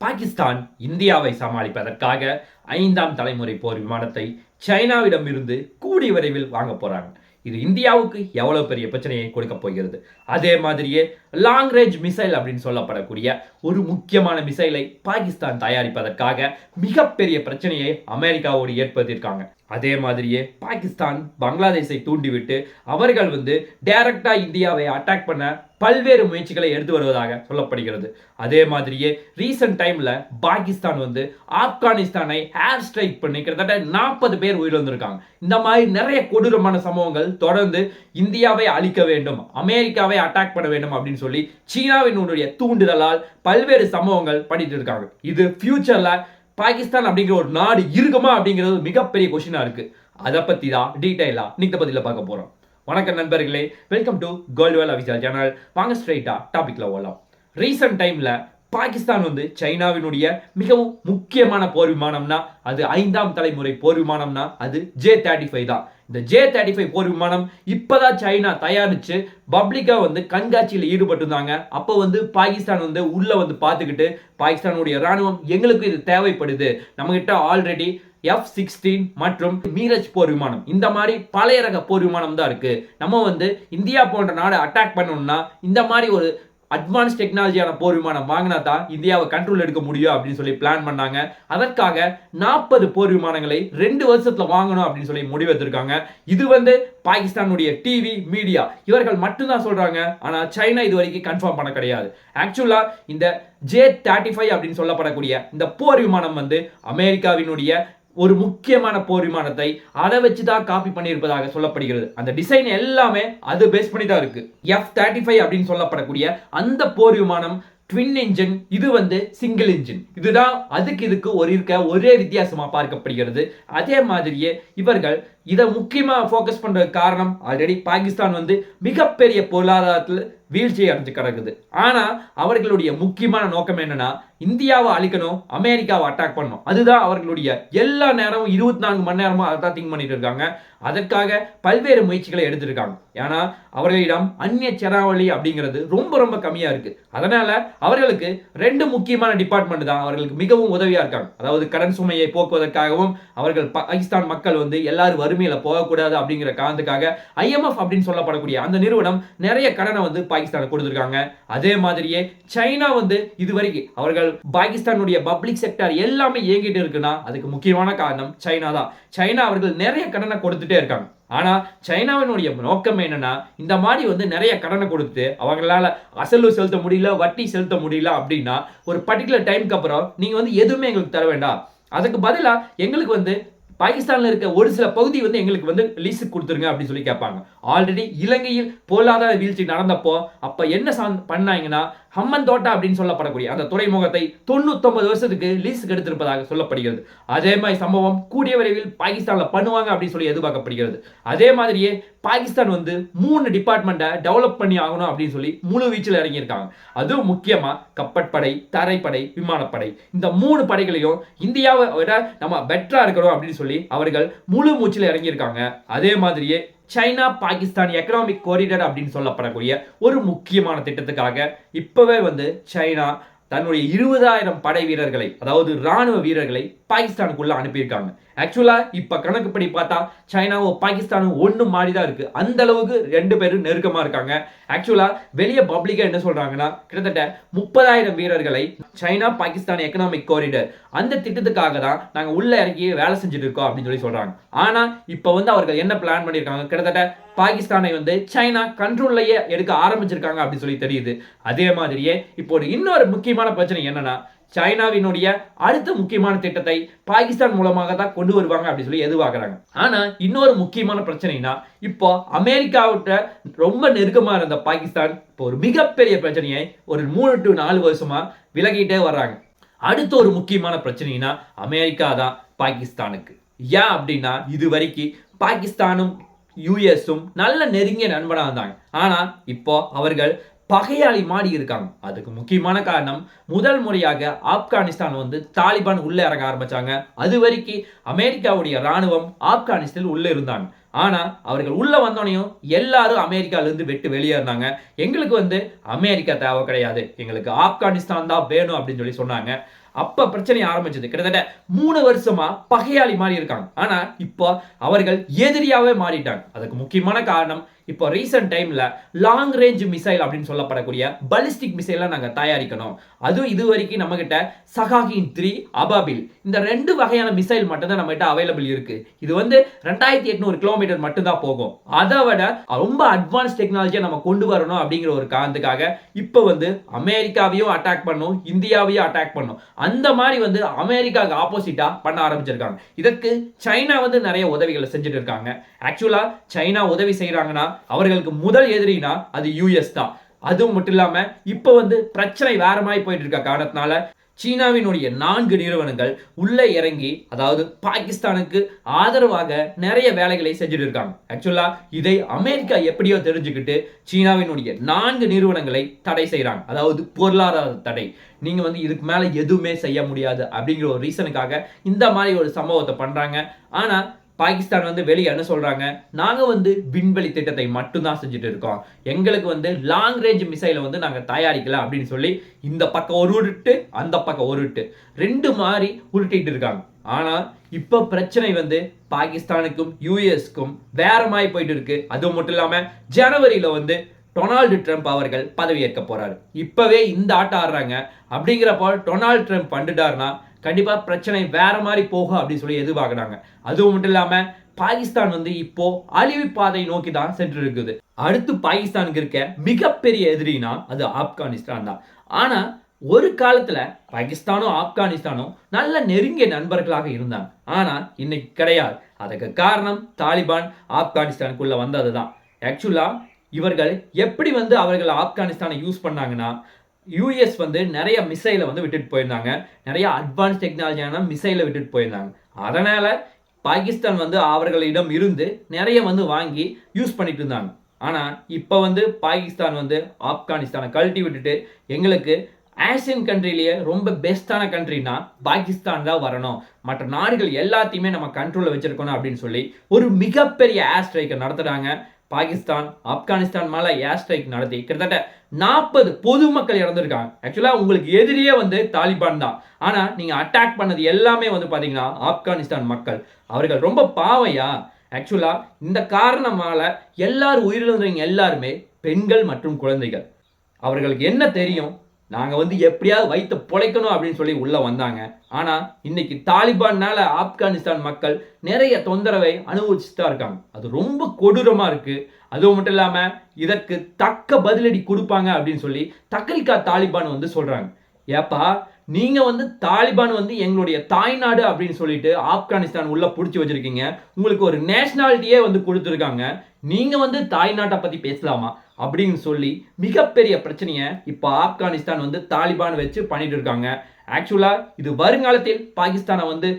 பாகிஸ்தான் இந்தியாவை சமாளிப்பதற்காக ஐந்தாம் தலைமுறை போர் விமானத்தை சைனாவிடமிருந்து கூடிய விரைவில் வாங்க போகிறாங்க இது இந்தியாவுக்கு எவ்வளவு பெரிய பிரச்சனையை கொடுக்க போகிறது? அதே மாதிரியே லாங் ரேஞ்ச் மிசைல் அப்படின்னு சொல்லப்படக்கூடிய ஒரு முக்கியமான மிசைலை பாகிஸ்தான் தயாரிப்பதற்காக மிகப்பெரிய பிரச்சனையை அமெரிக்காவோடு ஏற்படுத்தியிருக்காங்க. அதே மாதிரியே பாகிஸ்தான் பங்களாதேஷை தூண்டிவிட்டு அவர்கள் வந்து டைரக்டா இந்தியாவை அட்டாக் பண்ண பல்வேறு முயற்சிகளை எடுத்து வருவதாக சொல்லப்படுகிறது. அதே மாதிரியே ரீசன்ட் டைமில் பாகிஸ்தான் வந்து ஆப்கானிஸ்தானை ஏர் ஸ்ட்ரைக் பண்ணி கிட்டத்தட்ட நாற்பது பேர் உயிரிழந்திருக்காங்க. இந்த மாதிரி நிறைய கொடூரமான சம்பவங்கள் தொடர்ந்து இந்தியாவை அழிக்க வேண்டும் அமெரிக்காவை அட்டாக் பண்ண வேண்டும் அப்படின்னு சொல்லி சீனாவினுடைய தூண்டுதலால் பல்வேறு சம்பவங்கள் பண்ணிட்டு இருக்காங்க. இது ஃபியூச்சரில் பாகிஸ்தான் அப்படிங்கிற ஒரு நாடு இருக்குமா அப்படிங்கிறது மிகப்பெரிய கொஷினாக இருக்குது அதை பற்றி தான் டீட்டெயிலாக நீங்க பதில பார்க்க போகிறோம் வணக்கம் நண்பர்களே welcome to gold Vel official channel வாங்க ஸ்ட்ரைட்டா டாபிக்ல போகலாம் ரீசன்ட் டைம்ல பாகிஸ்தான் வந்து சைனாவினுடைய மிகவும் முக்கியமான போர் விமானம்னா அது ஐந்தாம் தலைமுறை போர் விமானம்னா அது ஜே தேர்ட்டி ஃபைவ் தான். இந்த ஜே தேர்ட்டி ஃபைவ் போர் விமானம் இப்போதான் சைனா தயாரிச்சு பப்ளிக்காக வந்து கண்காட்சியில் ஈடுபட்டிருந்தாங்க. அப்போ வந்து பாகிஸ்தான் வந்து உள்ளே வந்து பார்த்துக்கிட்டு பாகிஸ்தானுடைய ராணுவம் எங்களுக்கு இது தேவைப்படுது. நம்மகிட்ட ஆல்ரெடி எஃப் சிக்ஸ்டீன் மற்றும் மீரஜ் போர் விமானம். இந்த மாதிரி பழைய ரக போர் விமானம் தான் இருக்குது நம்ம வந்து இந்தியா போன்ற நாடு அட்டாக் பண்ணணும்னா இந்த மாதிரி ஒரு அட்வான்ஸ் டெக்னாலஜியான போர் விமானம் வாங்கினா தான் இந்தியாவை கண்ட்ரோல் எடுக்க முடியும் அப்படின்னு சொல்லி பிளான் பண்ணாங்க. அதற்காக நாற்பது போர் விமானங்களை ரெண்டு வருஷத்தில் வாங்கணும் அப்படின்னு சொல்லி முடிவெடுத்திருக்காங்க இது வந்து பாகிஸ்தானுடைய டிவி மீடியா இவர்கள் மட்டும்தான் சொல்கிறாங்க ஆனால் சைனா இது வரைக்கும் கன்ஃபார்ம் பண்ண கிடையாது. ஆக்சுவலாக இந்த ஜே தேர்ட்டி ஃபைவ் அப்படின்னு சொல்லப்படக்கூடிய இந்த போர் விமானம் வந்து அமெரிக்காவினுடைய ஒரு முக்கியமான போர் விமானத்தை அதை வச்சு தான் காப்பி பண்ணியிருப்பதாக சொல்லப்படுகிறது. அந்த டிசைன் எல்லாமே அது பேஸ் பண்ணி தான் இருக்கு. எஃப் தேர்ட்டி ஃபைவ் அப்படின்னு சொல்லப்படக்கூடிய அந்த போர் விமானம் ட்வின் இன்ஜின் இது வந்து சிங்கிள் இன்ஜின் இதுதான் அதுக்கு இதுக்கு ஒரு இருக்க ஒரே வித்தியாசமாக பார்க்கப்படுகிறது. அதே மாதிரியே இவர்கள் இதை முக்கியமாக ஃபோக்கஸ் பண்ணுற காரணம் ஆல்ரெடி பாகிஸ்தான் வந்து மிகப்பெரிய பொருளாதாரத்தில் வீழ்ச்சி அடைஞ்சு கிடக்குது. ஆனா அவர்களுடைய முக்கியமான நோக்கம் என்னன்னா இந்தியாவை அழிக்கணும் அமெரிக்காவை அட்டாக் பண்ணணும். அதுதான் அவர்களுடைய எல்லா நேரமும் இருபத்தி நான்கு மணி நேரமும் அதை தான் திங்க் பண்ணிட்டு இருக்காங்க. அதற்காக பல்வேறு முயற்சிகளை எடுத்திருக்காங்க. ஏன்னா அவர்களிடம் அந்நிய செராவளி அப்படிங்கிறது ரொம்ப ரொம்ப கம்மியாக இருக்குது அதனால் அவர்களுக்கு ரெண்டு முக்கியமான டிபார்ட்மெண்ட் தான் அவர்களுக்கு மிகவும் உதவியாக இருக்காங்க. அதாவது கடன் சுமையை போக்குவதற்காகவும் அவர்கள் பாகிஸ்தான் மக்கள் வந்து எல்லாரும் வறுமையில் போகக்கூடாது அப்படிங்கிற காரணத்துக்காக ஐஎம்எஃப் அப்படின்னு சொல்லப்படக்கூடிய அந்த நிறுவனம் நிறைய கடனை வந்து பாகிஸ்தானுக்கு கொடுத்துருக்காங்க. அதே மாதிரியே சைனா வந்து இதுவரைக்கும் அவர்கள் பாகிஸ்தானுடைய பப்ளிக் செக்டர் எல்லாமே இயங்கிட்டு இருக்குன்னா அதுக்கு முக்கியமான காரணம் சைனா தான். சைனா அவர்கள் நிறைய கடனை கொடுத்துட்டே இருக்காங்க. ஆனால் சைனாவினுடைய நோக்கம் என்னன்னா இந்த மாதிரி வந்து நிறைய கடனை கொடுத்து அவங்களால அசலு செலுத்த முடியல வட்டி செலுத்த முடியல அப்படின்னா ஒரு பர்டிகுலர் டைமுக்கு அப்புறம் நீங்கள் வந்து எதுவுமே எங்களுக்கு தர வேண்டாம். அதுக்கு பதிலாக எங்களுக்கு வந்து பாகிஸ்தானில் இருக்க ஒரு சில பகுதி வந்து எங்களுக்கு வந்து லீஸு கொடுத்துருங்க அப்படின்னு சொல்லி கேட்பாங்க. ஆல்ரெடி இலங்கையில் பொருளாதார வீழ்ச்சி நடந்தப்போ அப்போ என்ன சார்ந்து பண்ணாங்கன்னா ஹம்மன் தோட்டா அப்படின்னு சொல்லப்படக்கூடிய அந்த துறைமுகத்தை தொண்ணூத்தொன்பது வருஷத்துக்கு லீஸுக்கு எடுத்திருப்பதாக சொல்லப்படுகிறது. அதே மாதிரி சம்பவம் கூடிய விரைவில் பாகிஸ்தானில் பண்ணுவாங்க அப்படின்னு சொல்லி எதிர்பார்க்கப்படுகிறது. அதே மாதிரியே பாகிஸ்தான் வந்து மூணு டிபார்ட்மெண்ட்டை டெவலப் பண்ணி ஆகணும் அப்படின்னு சொல்லி முழு வீச்சில் இறங்கியிருக்காங்க. அதுவும் முக்கியமாக கப்பற்படை தரைப்படை விமானப்படை. இந்த மூணு படைகளையும் இந்தியாவை விட நம்ம பெட்டராக இருக்கணும் அப்படின்னு சொல்லி அவர்கள் முழு மூச்சில் இறங்கியிருக்காங்க. அதே மாதிரியே சைனா பாகிஸ்தான் எக்கனாமிக் கோரிடர் அப்படின்னு சொல்லப்படக்கூடிய ஒரு முக்கியமான திட்டத்துக்காக இப்போவே வந்து சைனா தன்னுடைய இருபதாயிரம் படை வீரர்களை அதாவது ராணுவ வீரர்களை பாகிஸ்தானுக்குள்ளே அனுப்பியிருக்காங்க. ஆக்சுவலாக இப்போ கணக்குப்படி பார்த்தா சைனாவும் பாகிஸ்தானும் ஒன்று மாறி தான் இருக்குது அந்த அளவுக்கு ரெண்டு பேரும் நெருக்கமாக இருக்காங்க. ஆக்சுவலாக வெளியே பப்ளிக்காக என்ன சொல்கிறாங்கன்னா கிட்டத்தட்ட முப்பதாயிரம் வீரர்களை சைனா பாகிஸ்தான் எக்கனாமிக் கோரிடர் அந்த திட்டத்துக்காக தான் நாங்கள் உள்ளே இறங்கி வேலை செஞ்சுட்டு இருக்கோம் அப்படின்னு சொல்லி சொல்கிறாங்க ஆனால் இப்போ வந்து அவர்கள் என்ன பிளான் பண்ணியிருக்காங்க? கிட்டத்தட்ட பாகிஸ்தானை வந்து சைனா கண்ட்ரோல்லையே எடுக்க ஆரம்பிச்சிருக்காங்க அப்படின்னு சொல்லி தெரியுது. அதே மாதிரியே இப்போ ஒரு இன்னொரு முக்கியமான பிரச்சனை என்னன்னா சைனாவினுடைய அடுத்த முக்கியமான திட்டத்தை பாகிஸ்தான் மூலமாக தான் கொண்டு வருவாங்க அப்படின்னு சொல்லி எதிர்பார்க்குறாங்க. ஆனா இன்னொரு முக்கியமான பிரச்சனைனா இப்போ அமெரிக்காவிட்ட ரொம்ப நெருக்கமா இருந்த பாகிஸ்தான் இப்போ ஒரு மிகப்பெரிய பிரச்சனையை ஒரு மூணு டு நாலு வருஷமா விலகிட்டே வர்றாங்க. அடுத்த ஒரு முக்கியமான பிரச்சனைனா அமெரிக்கா தான் பாகிஸ்தானுக்கு. ஏன் அப்படின்னா இது வரைக்கும் பாகிஸ்தானும் யூஎஸும் நல்ல நெருங்கிய நண்பனாக இருந்தாங்க ஆனா இப்போ அவர்கள் பகையாளி மாடி இருக்காங்க. அதுக்கு முக்கியமான காரணம் முதல் முறையாக ஆப்கானிஸ்தான் வந்து தாலிபான் உள்ளே இறங்க ஆரம்பிச்சாங்க. அது வரைக்கும் அமெரிக்காவுடைய ராணுவம் ஆப்கானிஸ்தான் உள்ளே இருந்தாங்க. ஆனால் அவர்கள் உள்ளே வந்தோடனையும் எல்லாரும் அமெரிக்காவிலேருந்து வெட்டு வெளியேறினாங்க எங்களுக்கு வந்து அமெரிக்கா தேவை கிடையாது. எங்களுக்கு ஆப்கானிஸ்தான் தான் வேணும் அப்படின்னு சொல்லி சொன்னாங்க. அப்ப பிரச்சனை ஆரம்பிச்சது. கிட்டத்தட்ட மூணு வருஷமா பகையாளி மாதிரி இருக்காங்க. ஆனா இப்போ அவர்கள் எதிரியாவே மாறிட்டாங்க. அதுக்கு முக்கியமான காரணம் இப்போ ரீசெண்ட் டைமில் லாங் ரேஞ்ச் மிசைல் அப்படின்னு சொல்லப்படக்கூடிய பலிஸ்டிக் மிசைலை நாங்கள் தயாரிக்கணும். அதுவும் இது வரைக்கும் நம்மக்கிட்ட சகாகின் த்ரீ அபாபில் இந்த ரெண்டு வகையான மிசைல் மட்டும்தான் நம்மகிட்ட அவைலபிள் இருக்குது இது வந்து ரெண்டாயிரத்தி எட்நூறு கிலோமீட்டர் மட்டும்தான் போகும். அதை விட ரொம்ப அட்வான்ஸ் டெக்னாலஜியை நம்ம கொண்டு வரணும் அப்படிங்கிற ஒரு காரணத்துக்காக இப்போ வந்து அமெரிக்காவையும் அட்டாக் பண்ணும் இந்தியாவையும் அட்டாக் பண்ணும். அந்த மாதிரி வந்து அமெரிக்காவுக்கு ஆப்போசிட்டாக பண்ண ஆரம்பிச்சிருக்காங்க. இதற்கு சைனா வந்து நிறைய உதவிகளை செஞ்சுட்டு இருக்காங்க. ஆக்சுவலாக சைனா உதவி செய்கிறாங்கன்னா அவர்களுக்கு முதல் எதிரினா அது யூஎஸ் தான். அதுவும் மட்டும் இல்லாம இப்போ வந்து பிரச்சனை வேற மாதிரி போயிட்டு இருக்க காரணத்தினால சீனாவினுடைய நான்கு நிறுவனங்கள் உள்ளே இறங்கி அதாவது பாகிஸ்தானுக்கு ஆதரவாக நிறைய வேலைகளை செஞ்சுட்டு இருக்காங்க. ஆக்சுவலா இதை அமெரிக்கா எப்படியோ தெரிஞ்சுக்கிட்டு சீனாவினுடைய நான்கு நிறுவனங்களை தடை செய்கிறாங்க அதாவது பொருளாதார தடை. நீங்கள் வந்து இதுக்கு மேலே எதுவுமே செய்ய முடியாது அப்படிங்கிற ஒரு ரீசனுக்காக இந்த மாதிரி ஒரு சம்பவத்தை பண்றாங்க. ஆனா பாகிஸ்தான் வந்து வெளியே என்ன சொல்கிறாங்க நாங்கள் வந்து விண்வெளி திட்டத்தை மட்டும்தான் செஞ்சுட்டு இருக்கோம். எங்களுக்கு வந்து லாங் ரேஞ்ச் மிசைலை வந்து நாங்கள் தயாரிக்கல அப்படின்னு சொல்லி இந்த பக்கம் ஒரு உருட்டு அந்த பக்கம் ஒரு உருட்டு. ரெண்டு மாதிரி உருட்டிகிட்டு இருக்காங்க. ஆனால் இப்போ பிரச்சனை வந்து பாகிஸ்தானுக்கும் யூஎஸ்க்கும் வேற மாதிரி போயிட்டு இருக்கு. அது மட்டும் இல்லாமல் ஜனவரியில் வந்து டொனால்டு ட்ரம்ப் அவர்கள் பதவியேற்க போகிறாரு இப்போவே இந்த ஆட்டம் ஆடுறாங்க. அப்படிங்கிறப்போ டொனால்டு ட்ரம்ப் பண்ணிட்டாருன்னா கண்டிப்பா பிரச்சனை வேற மாதிரி போகும் அப்படின்னு சொல்லி எதிர்பார்க்குறாங்க. அதுவும் மட்டும் இல்லாம பாகிஸ்தான் வந்து இப்போ அழிவு பாதை நோக்கி தான் சென்று இருக்குது அடுத்து பாகிஸ்தானுக்கு இருக்க மிகப்பெரிய எதிரினா அது ஆப்கானிஸ்தான் தான். ஆனா ஒரு காலத்துல பாகிஸ்தானும் ஆப்கானிஸ்தானும் நல்ல நெருங்கிய நண்பர்களாக இருந்தாங்க. ஆனா இன்னைக்கு கிடையாது. அதுக்கு காரணம் தாலிபான் ஆப்கானிஸ்தானுக்குள்ள வந்தது தான் ஆக்சுவலா இவர்கள் எப்படி வந்து அவர்கள் ஆப்கானிஸ்தானை யூஸ் பண்ணாங்கன்னா யூஎஸ் வந்து நிறைய மிசைலை வந்து விட்டுட்டு போயிருந்தாங்க. நிறைய அட்வான்ஸ் டெக்னாலஜியான மிசைலை விட்டுட்டு போயிருந்தாங்க. அதனால் பாகிஸ்தான் வந்து அவர்களிடம் இருந்து நிறைய வந்து வாங்கி யூஸ் பண்ணிட்டு இருந்தாங்க. ஆனால் இப்போ வந்து பாகிஸ்தான் வந்து ஆப்கானிஸ்தானை கழட்டி விட்டுட்டு எங்களுக்கு ஆசியன் கண்ட்ரிலேயே ரொம்ப பெஸ்ட்டான கண்ட்ரினா பாகிஸ்தான் தான் வரணும். மற்ற நாடுகள் எல்லாத்தையுமே நம்ம கண்ட்ரோலில் வச்சுருக்கணும் அப்படின்னு சொல்லி ஒரு மிகப்பெரிய ஏர் ஸ்ட்ரைக்கை நடத்துகிறாங்க பாகிஸ்தான் ஆப்கானிஸ்தான் மேலே ஏர் ஸ்ட்ரைக் நடத்தி கிட்டத்தட்ட நாற்பது பொதுமக்கள் இறந்துருக்காங்க. ஆக்சுவலாக உங்களுக்கு எதிரியே வந்து தாலிபான் தான். ஆனால் நீங்கள் அட்டாக் பண்ணது எல்லாமே வந்து பார்த்தீங்கன்னா ஆப்கானிஸ்தான் மக்கள். அவர்கள் ரொம்ப பாவையா? ஆக்சுவலாக இந்த காரணமால எல்லாரும் உயிரிழந்தவங்க எல்லாருமே பெண்கள் மற்றும் குழந்தைகள். அவர்களுக்கு என்ன தெரியும்? நாங்கள் வந்து எப்படியாவது வைத்து பிழைக்கணும் அப்படின்னு சொல்லி உள்ளே வந்தாங்க. ஆனால் இன்னைக்கு தாலிபான்னால ஆப்கானிஸ்தான் மக்கள் நிறைய தொந்தரவை அனுபவிச்சுட்டு தான் இருக்காங்க. அது ரொம்ப கொடூரமாக இருக்குது அதுவும் மட்டும் இல்லாமல் இதற்கு தக்க பதிலடி கொடுப்பாங்க அப்படின்னு சொல்லி தக்கரிக்கா தாலிபான் வந்து சொல்கிறாங்க ஏப்பா நீங்கள் வந்து தாலிபான் வந்து எங்களுடைய தாய்நாடு அப்படின்னு சொல்லிட்டு ஆப்கானிஸ்தான் உள்ளே பிடிச்சி வச்சுருக்கீங்க. உங்களுக்கு ஒரு நேஷ்னாலிட்டியே வந்து கொடுத்துருக்காங்க. நீங்கள் வந்து தாய்நாட்டை பற்றி பேசலாமா அப்படின்னு சொல்லி மிகப்பெரிய பிரச்சனையை இப்போ ஆப்கானிஸ்தான் வந்து தாலிபான் வச்சு பண்ணிட்டு இருக்காங்க. ஆக்சுவலாக இது வருங்காலத்தில் பாகிஸ்தானை வந்து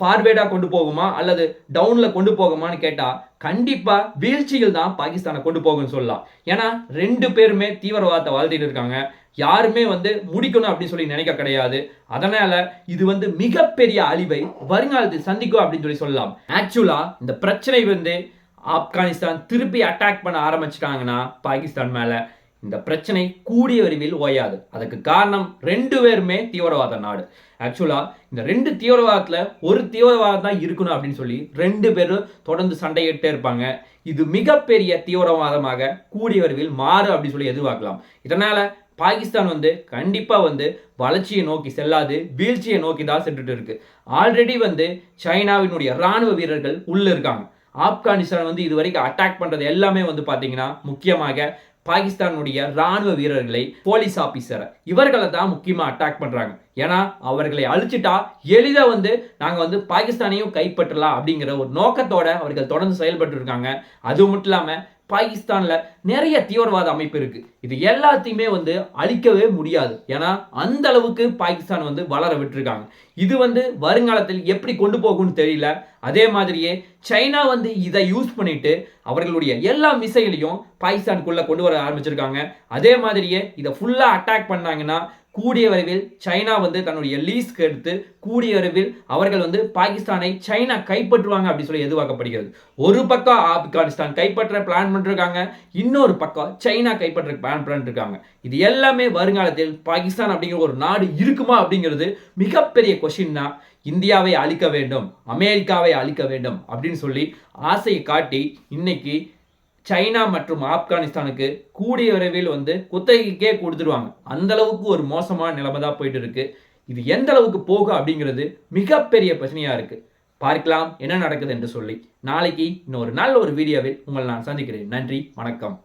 ஃபார்வேர்டாக கொண்டு போகுமா அல்லது டவுனில் கொண்டு போகுமான்னு கேட்டால் கண்டிப்பாக வீழ்ச்சியில் தான் பாகிஸ்தானை கொண்டு போகும்னு சொல்லலாம். ஏன்னா ரெண்டு பேருமே தீவிரவாதத்தை வளர்த்திட்டு இருக்காங்க. யாருமே வந்து முடிக்கணும் அப்படின்னு சொல்லி நினைக்க கிடையாது. அதனால இது வந்து மிகப்பெரிய அழிவை வருங்காலத்தில் சந்திக்கும் அப்படின்னு சொல்லி சொல்லலாம். ஆக்சுவலாக இந்த பிரச்சனை வந்து ஆப்கானிஸ்தான் திருப்பி அட்டாக் பண்ண ஆரம்பிச்சிட்டாங்கன்னா பாகிஸ்தான் மேலே இந்த பிரச்சனை கூடிய விரைவில் ஓயாது. அதுக்கு காரணம் ரெண்டு பேருமே தீவிரவாத நாடு. ஆக்சுவலாக இந்த ரெண்டு தீவிரவாதத்தில் ஒரு தீவிரவாதம் தான் இருக்கணும் அப்படின்னு சொல்லி ரெண்டு பேரும் தொடர்ந்து சண்டையிட்டே இருப்பாங்க. இது மிகப்பெரிய தீவிரவாதமாக கூடிய விரைவில் மாறு அப்படின்னு சொல்லி எதிர்பார்க்கலாம். இதனால் பாகிஸ்தான் வந்து கண்டிப்பாக வந்து வளர்ச்சியை நோக்கி செல்லாது வீழ்ச்சியை நோக்கி தான் சென்றுட்டு இருக்கு. ஆல்ரெடி வந்து சைனாவினுடைய ராணுவ வீரர்கள் உள்ளே இருக்காங்க. ஆப்கானிஸ்தான் வந்து இது வரைக்கும் அட்டாக் பண்ணுறது எல்லாமே வந்து பார்த்தீங்கன்னா முக்கியமாக பாகிஸ்தானுடைய ராணுவ வீரர்களை போலீஸ் ஆஃபீஸரை இவர்களை தான் முக்கியமாக அட்டாக் பண்ணுறாங்க ஏன்னா அவர்களை அழிச்சிட்டா எளிதாக வந்து நாங்கள் வந்து பாகிஸ்தானையும் கைப்பற்றலாம் அப்படிங்கிற ஒரு நோக்கத்தோட அவர்கள் தொடர்ந்து செயல்பட்டு இருக்காங்க அது மட்டும் இல்லாமல் பாகிஸ்தானில் நிறைய தீவிரவாத அமைப்பு இருக்குது இது எல்லாத்தையுமே வந்து அழிக்கவே முடியாது. ஏன்னா அந்த அளவுக்கு பாகிஸ்தான் வந்து வளர விட்டுருக்காங்க. இது வந்து வருங்காலத்தில் எப்படி கொண்டு போகும்னு தெரியல. அதே மாதிரியே சைனா வந்து இதை யூஸ் பண்ணிட்டு அவர்களுடைய எல்லா மிசைலையும் பாகிஸ்தானுக்குள்ளே கொண்டு வர ஆரம்பிச்சிருக்காங்க. அதே மாதிரியே இதை ஃபுல்லாக அட்டாக் பண்ணாங்கன்னா கூடிய விரைவில் சைனா வந்து தன்னுடைய லீஸ்க்கு எடுத்து கூடிய விரைவில் அவர்கள் வந்து பாகிஸ்தானை சைனா கைப்பற்றுவாங்க அப்படின்னு சொல்லி எதிர்பார்க்கப்படுகிறது. ஒரு பக்கம் ஆப்கானிஸ்தான் கைப்பற்ற பிளான் பண்ணிருக்காங்க இன்னொரு பக்கம் சைனா கைப்பற்ற பிளான் பண்ணிருக்காங்க. இது எல்லாமே வருங்காலத்தில் பாகிஸ்தான் அப்படிங்கிற ஒரு நாடு இருக்குமா அப்படிங்கிறது மிகப்பெரிய கொஷின் தான் இந்தியாவை அழிக்க வேண்டும் அமெரிக்காவை அழிக்க வேண்டும் அப்படின்னு சொல்லி ஆசையை காட்டி இன்னைக்கு சைனா மற்றும் ஆப்கானிஸ்தானுக்கு கூடிய விரைவில் வந்து குத்தகைக்கே கொடுத்துருவாங்க அந்த அளவுக்கு ஒரு மோசமான நிலைமை தான் போயிட்டு இருக்கு. இது எந்த அளவுக்கு போகும் அப்படிங்கிறது மிகப்பெரிய பிரச்சனையாக இருக்கு. பார்க்கலாம் என்ன நடக்குது என்று சொல்லி. நாளைக்கு இன்னொரு நல்ல ஒரு வீடியோவில் உங்களை நான் சந்திக்கிறேன். நன்றி வணக்கம்.